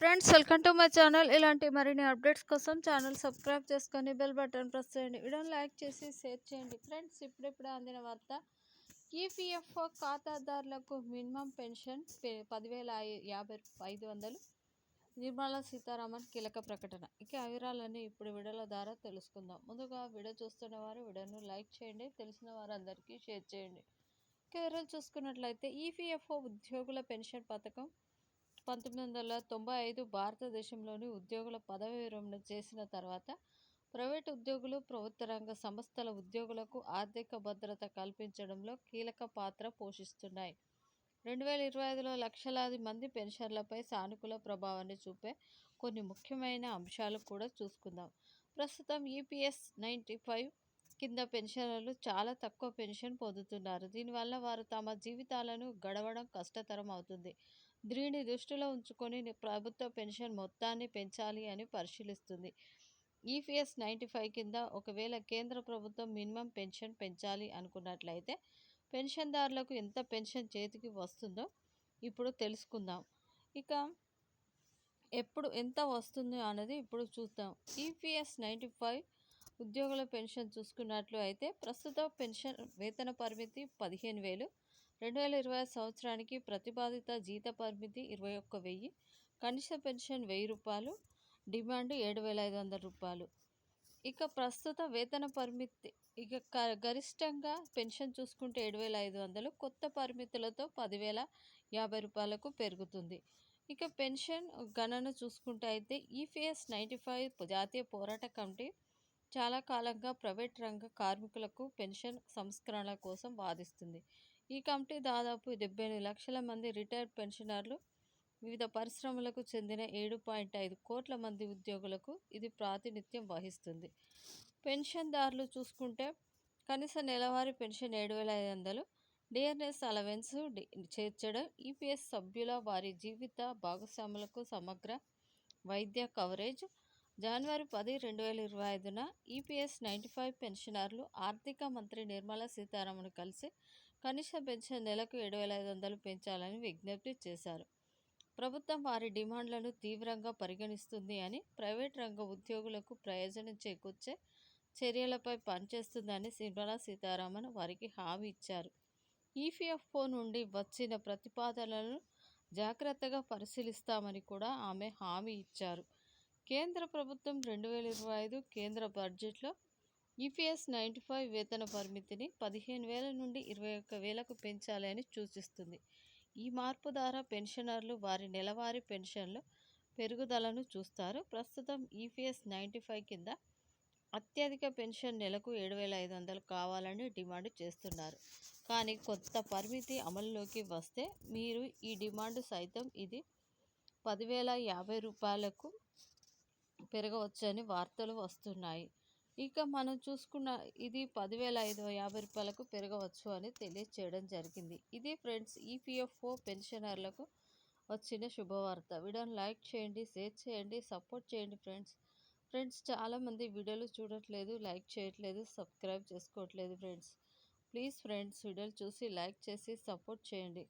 Friends welcome to my channel. ఇలాంటి మరిన్ని updates కోసం ఛానల్ సబ్స్క్రైబ్ చేసుకొని బెల్ బటన్ ప్రెస్ చేయండి. వీడియోని లైక్ చేసి షేర్ చేయండి. ఫ్రెండ్స్ ఇప్పుడిప్పుడు అందిన వార్త. ఈపీఎఫ్ఓ ఖాతాదారులకు మినిమం పెన్షన్ పదివేల యాభై ఐదు వందలు. నిర్మలా సీతారామన్ కీలక ప్రకటన. ఇక వివరాలన్నీ ఇప్పుడు వీడియోల ద్వారా తెలుసుకుందాం. ముందుగా వీడియో చూస్తున్న వారు వీడియోను లైక్ చేయండి. తెలిసిన వారందరికీ షేర్ చేయండి. ఇక వివరాలు చూసుకున్నట్లయితే ఈపీఎఫ్ఓ ఉద్యోగుల పెన్షన్ పథకం పంతొమ్మిది వందల తొంభై ఐదు భారతదేశంలోని ఉద్యోగుల పదవి విరమణ చేసిన తర్వాత ప్రైవేట్ ఉద్యోగులు ప్రభుత్వ రంగ సంస్థల ఉద్యోగులకు ఆర్థిక భద్రత కల్పించడంలో కీలక పాత్ర పోషిస్తున్నాయి. రెండు వేల ఇరవై ఐదులో లక్షలాది మంది పెన్షన్లపై సానుకూల ప్రభావాన్ని చూపే కొన్ని ముఖ్యమైన అంశాలు కూడా చూసుకుందాం. ప్రస్తుతం ఈపీఎస్ నైంటీ ఫైవ్ కింద పెన్షనర్లు చాలా తక్కువ పెన్షన్ పొందుతున్నారు. దీనివల్ల వారు తమ జీవితాలను గడవడం కష్టతరం అవుతుంది దీనిని దృష్టిలో ఉంచుకొని ప్రభుత్వ పెన్షన్ మొత్తాన్ని పెంచాలి అని పరిశీలిస్తుంది. ఈపీఎస్ నైంటీ ఫైవ్ కింద ఒకవేళ కేంద్ర ప్రభుత్వం మినిమం పెన్షన్ పెంచాలి అనుకున్నట్లయితే పెన్షన్దారులకు ఎంత పెన్షన్ చేతికి వస్తుందో ఇప్పుడు తెలుసుకుందాం. ఇక ఎప్పుడు ఎంత వస్తుంది అనేది ఇప్పుడు చూద్దాం. ఈపీఎస్ నైంటీ ఫైవ్ ఉద్యోగుల పెన్షన్ చూసుకున్నట్లు అయితే ప్రస్తుత పెన్షన్ వేతన పరిమితి పదిహేను వేలు రెండు వేల ఇరవై సంవత్సరానికి ప్రతిపాదిత జీత పరిమితి ఇరవై ఒక్క వెయ్యి కనిష్ట పెన్షన్ వెయ్యి రూపాయలు డిమాండ్ ఏడు వేల ఐదు వందల రూపాయలు. ఇక ప్రస్తుత వేతన పరిమితి ఇక క- గరిష్టంగా పెన్షన్ చూసుకుంటే ఏడు వేల ఐదు వందలు కొత్త పరిమితులతో పదివేల యాభై రూపాయలకు పెరుగుతుంది. ఇక పెన్షన్ గణన చూసుకుంటే అయితే ఈపీఎస్ నైంటీ ఫైవ్ జాతీయ పోరాట కమిటీ చాలా కాలంగా ప్రైవేట్ రంగ కార్మికులకు పెన్షన్ సంస్కరణల కోసం వాదిస్తుంది. ఈ కమిటీ దాదాపు డెబ్బై ఎనిమిది లక్షల మంది రిటైర్డ్ పెన్షనర్లు వివిధ పరిశ్రమలకు చెందిన ఏడు పాయింట్ ఐదు కోట్ల మంది ఉద్యోగులకు ఇది ప్రాతినిధ్యం వహిస్తుంది. పెన్షన్దారులు చూసుకుంటే కనీస నెలవారీ పెన్షన్ ఏడు వేల ఐదు వందలు డిఆర్ఎస్ అలవెన్స్ చేర్చడం ఈపీఎస్ సభ్యుల వారి జీవిత భాగస్వాములకు సమగ్ర వైద్య కవరేజ్ జనవరి పది రెండు వేల ఇరవై ఐదున ఈపీఎస్ నైంటీ ఫైవ్ పెన్షనర్లు ఆర్థిక మంత్రి నిర్మలా సీతారామన్ కలిసి కనిష్ట పెన్షన్ నెలకు ఏడు వేల ఐదు వందలు పెంచాలని విజ్ఞప్తి చేశారు. ప్రభుత్వం వారి డిమాండ్లను తీవ్రంగా పరిగణిస్తుంది అని ప్రైవేట్ రంగ ఉద్యోగులకు ప్రయోజనం చేకూర్చే చర్యలపై పనిచేస్తుందని నిర్మలా సీతారామన్ వారికి హామీ ఇచ్చారు. ఈపీఎఫ్ఓ నుండి వచ్చిన ప్రతిపాదనలను జాగ్రత్తగా పరిశీలిస్తామని కూడా ఆమె హామీ ఇచ్చారు. కేంద్ర ప్రభుత్వం రెండు వేల ఇరవై ఐదు కేంద్ర బడ్జెట్లో ఈపీఎస్ నైంటీ ఫైవ్ వేతన పరిమితిని పదిహేను వేల నుండి ఇరవై ఒక్క వేలకు పెంచాలని సూచిస్తుంది. ఈ మార్పు ద్వారా పెన్షనర్లు వారి నెలవారీ పెన్షన్లు పెరుగుదలను చూస్తారు. ప్రస్తుతం ఈపీఎస్ నైంటీ ఫైవ్ కింద అత్యధిక పెన్షన్ నెలకు ఏడు వేల ఐదు వందలు కావాలని డిమాండ్ చేస్తున్నారు. కానీ కొత్త పరిమితి అమల్లోకి వస్తే మీరు ఈ డిమాండ్ సైతం ఇది పదివేల యాభై రూపాయలకు పెరగవచ్చని వార్తలు వస్తున్నాయి. ఇక మనం చూసుకున్న ఇది పదివేల ఐదు యాభై రూపాయలకు పెరగవచ్చు అని తెలియచేయడం జరిగింది. ఇది ఫ్రెండ్స్ ఈపీఎఫ్ఓ పెన్షనర్లకు వచ్చిన శుభవార్త. వీడియోని లైక్ చేయండి షేర్ చేయండి సపోర్ట్ చేయండి ఫ్రెండ్స్. ఫ్రెండ్స్ చాలామంది వీడియోలు చూడట్లేదు లైక్ చేయట్లేదు సబ్స్క్రైబ్ చేసుకోవట్లేదు ఫ్రెండ్స్. ప్లీజ్ ఫ్రెండ్స్ వీడియోలు చూసి లైక్ చేసి సపోర్ట్ చేయండి.